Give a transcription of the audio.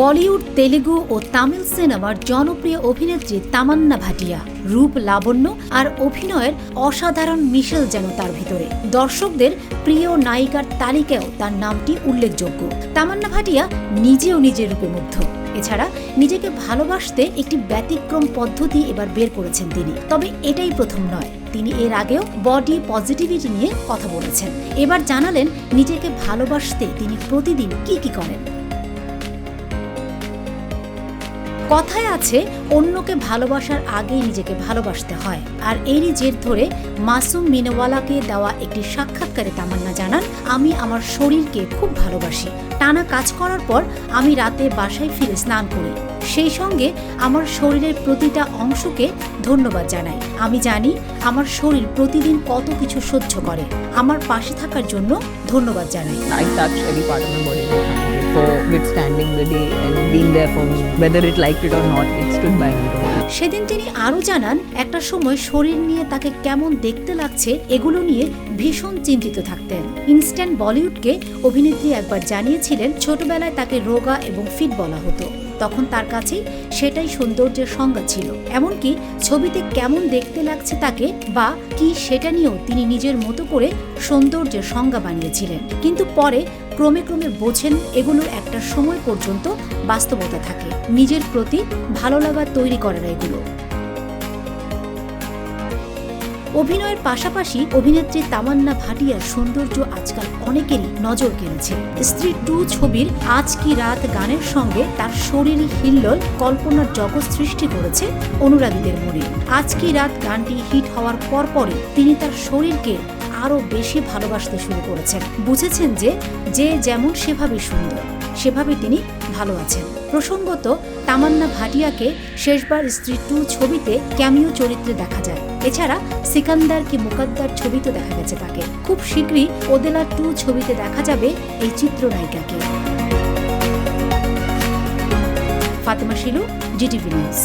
বলিউড, তেলেগু ও তামিল সিনেমার জনপ্রিয় অভিনেত্রী তামান্না ভাটিয়া, রূপ লাবণ্য আর অভিনয়ের অসাধারণ মিশেল যেন তার ভিতরে। দর্শকদের প্রিয় নায়িকার তালিকায়ও তার নামটি উল্লেখযোগ্য। তামান্না ভাটিয়া নিজেও নিজের রূপে মুগ্ধ। এছাড়া নিজেকে ভালোবাসতে একটি ব্যতিক্রম পদ্ধতি এবার বের করেছেন তিনি। তবে এটাই প্রথম নয়, তিনি এর আগেও বডি পজিটিভিটি নিয়ে কথা বলেছেন। এবার জানালেন, নিজেকে ভালোবাসতে তিনি প্রতিদিন কি কি করেন। কথায় আছে, অন্যকে ভালোবাসার আগেই নিজেকে ভালোবাসতে হয়। আর এরই জের ধরে মাসুম মিনওয়ালাকে দেওয়া একটি সাক্ষাৎকারে তামান্না জানান, আমি আমার শরীরকে খুব ভালোবাসি। টানা কাজ করার পর আমি রাতে বাসায় ফিরে স্নান করি। সেই সঙ্গে আমার শরীরের প্রতিটা অংশকে ধন্যবাদ জানাই। আমি জানি আমার শরীর প্রতিদিন কত কিছু সহ্য করে। আমার পাশে থাকার জন্য ধন্যবাদ জানাই। for withstanding the day and being there for me. Whether it liked it or not, it stood by me. সেদিন তিনি আরও জানান একটা সময় শরীর নিয়ে তাকে কেমন দেখতে লাগছে এগুলো নিয়ে ভীষণ চিন্তিত থাকতেন ইনস্ট্যান্ট বলিউডকে অভিনেত্রী একবার জানিয়েছিলেন ছোটবেলায় তাকে রোগা এবং ফিট বলা হতো তখন তার কাছে সেটাই সৌন্দর্যের সংজ্ঞা ছিল। এমনকি ছবিতে কেমন দেখতে লাগছে তাকে বা কি সেটা নিয়েও তিনি নিজের মতো করে সৌন্দর্যের সংজ্ঞা বানিয়েছিলেন। কিন্তু পরে ক্রমে ক্রমে বোঝেন এগুলো একটা সময় পর্যন্ত বাস্তবতা থাকে। নিজের প্রতি ভালো লাগা তৈরি করে না এগুলো। অভিনয়ের পাশাপাশি অভিনেত্রী তামান্না ভাটিয়ার সৌন্দর্য আজকাল অনেকেরই নজর কেড়েছে। স্ত্রী টু ছবির আজ কি রাত গানের সঙ্গে তার শরীর হিল্লোল কল্পনার জগৎ সৃষ্টি করেছে অনুরাগীদের মনে। আজ কি রাত গানটি হিট হওয়ার পরপরই তিনি তার শরীরকে আরও বেশি ভালোবাসতে শুরু করেছেন। বুঝেছেন যে যে যেমন সেভাবে সুন্দর। সেভাবে তিনি ভালো আছেন। প্রসঙ্গত, তামান্না ভাটিয়াকে শেষবার স্ত্রী টু ছবিতে ক্যামিও চরিত্রে দেখা যায়। এছাড়া সিকান্দার কি মুকাদ্দার ছবিতে দেখা গেছে তাকে। খুব শীঘ্রই ওদেলা টু ছবিতে দেখা যাবে এই চিত্রনায়িকাকে। Fatema Shilu, GTV news.